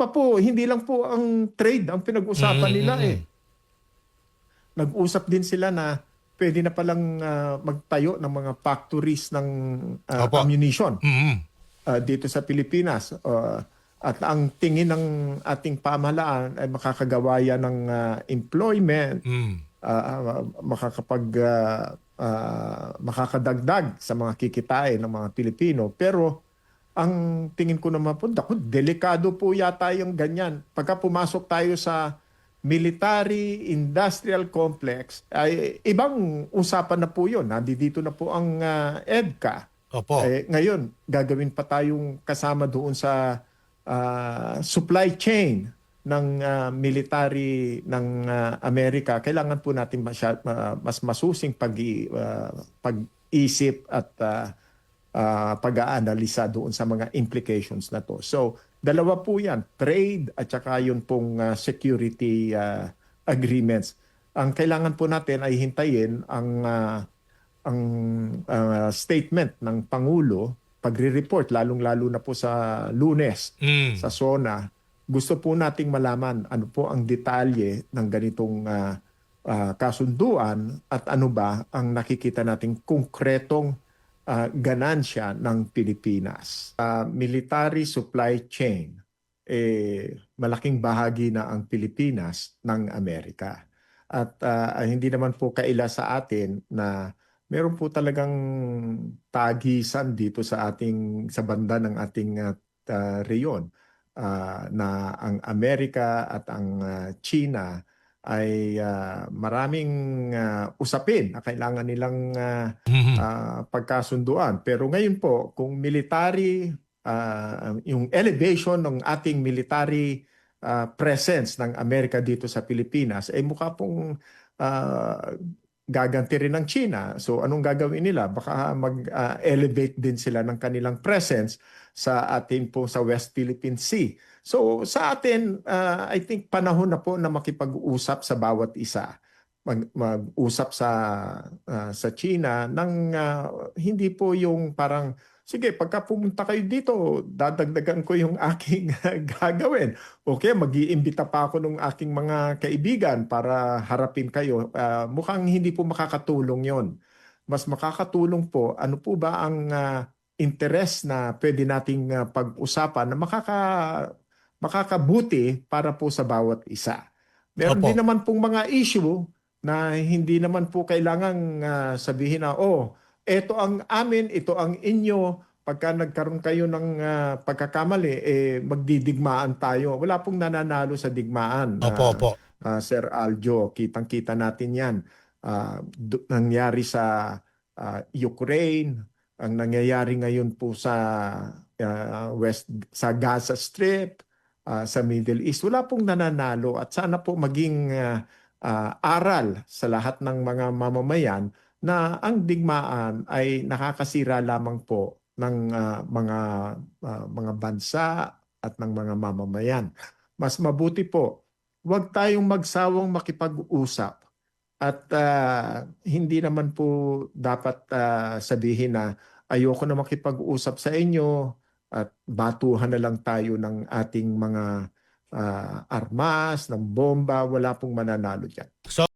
pa po, hindi lang po ang trade ang pinag-usapan Mm, nila mm, eh. Nag-usap din sila na pwede na palang ah, magtayo ng mga factories ng ah, Opo. ammunition Mm-mm. ah, dito sa Pilipinas. Ah, at ang tingin ng ating pamahalaan ay makakagawa yan ng ah, employment, Mm. ah, ah, makakapag ah, ah, makakadagdag sa mga kikitain ng mga Pilipino. Pero ang tingin ko naman po, naku, delikado po yata yung ganyan. Pagka pumasok tayo sa military industrial complex, ay ibang usapan na po yun. Nandito na po ang ah, EDCA. Opo. Eh, ngayon, gagawin pa tayong kasama doon sa ah, supply chain ng ah, military ng ah, Amerika. Kailangan po natin masya, ma- mas masusing pag, pag-isip at ah, ah, pag-aanalisa doon sa mga implications na to. So, dalawa po yan, trade at saka yun pong ah, security ah, agreements. Ang kailangan po natin ay hintayin ang ah, ang ah, statement ng Pangulo pagre-report lalong-lalo na po sa Lunes Mm. sa SONA. Gusto po nating malaman ano po ang detalye ng ganitong ah, ah, kasunduan at ano ba ang nakikita nating konkretong ah, ganansya ng Pilipinas. Sa military supply chain, eh, malaking bahagi na ang Pilipinas ng Amerika. At ah, hindi naman po kaila sa atin na meron po talagang tagisan dito sa ating sa banda ng ating ah, reyon ah, na ang Amerika at ang ah, China ay ah, maraming ah, usapin na kailangan nilang Mhm. ah, pagkasunduan. Pero ngayon po, kung military, ah, yung elevation ng ating military ah, presence ng Amerika dito sa Pilipinas, ay mukha pong ah, gaganti rin ng China. So anong gagawin nila? Baka mag-elevate din sila ng kanilang presence sa atin po sa West Philippine Sea. So sa atin, ah, I think panahon na po na makipag-usap sa bawat isa mag, mag-usap sa ah, sa China nang ah, hindi po yung parang sige pagka pumunta kayo dito dadagdagan ko yung aking gagawin. Okay mag-iimbita pa ako ng aking mga kaibigan para harapin kayo. Ah, mukhang hindi po makakatulong yon mas makakatulong po ano po ba ang ah, interes na pwede nating ah, pag-usapan na makaka makakabuti para po sa bawat isa? Meron Opo. din naman pong mga issue na hindi naman po kailangang ah, sabihin na, oh, ito ang amin, ito ang inyo. Pagka nagkaroon kayo ng ah, pagkakamali, eh, magdidigmaan tayo. Wala pong nananalo sa digmaan. Opo, ah, opo. ah, Sir Aljo, kitang-kita natin yan. Du- nangyari sa ah, Ukraine, ang nangyayari ngayon po sa ah, West sa Gaza Strip, ah, sa Middle East. Wala pong nananalo at sana po maging ah, ah, aral sa lahat ng mga mamamayan na ang digmaan ay nakakasira lamang po ng ah, mga ah, mga bansa at ng mga mamamayan. Mas mabuti po, huwag tayong magsawang makipag-usap. At ah, hindi naman po dapat ah, sabihin na ayoko na makipag-usap sa inyo at batuhan na lang tayo ng ating mga ah, armas, ng bomba, wala pong mananalo dyan. So,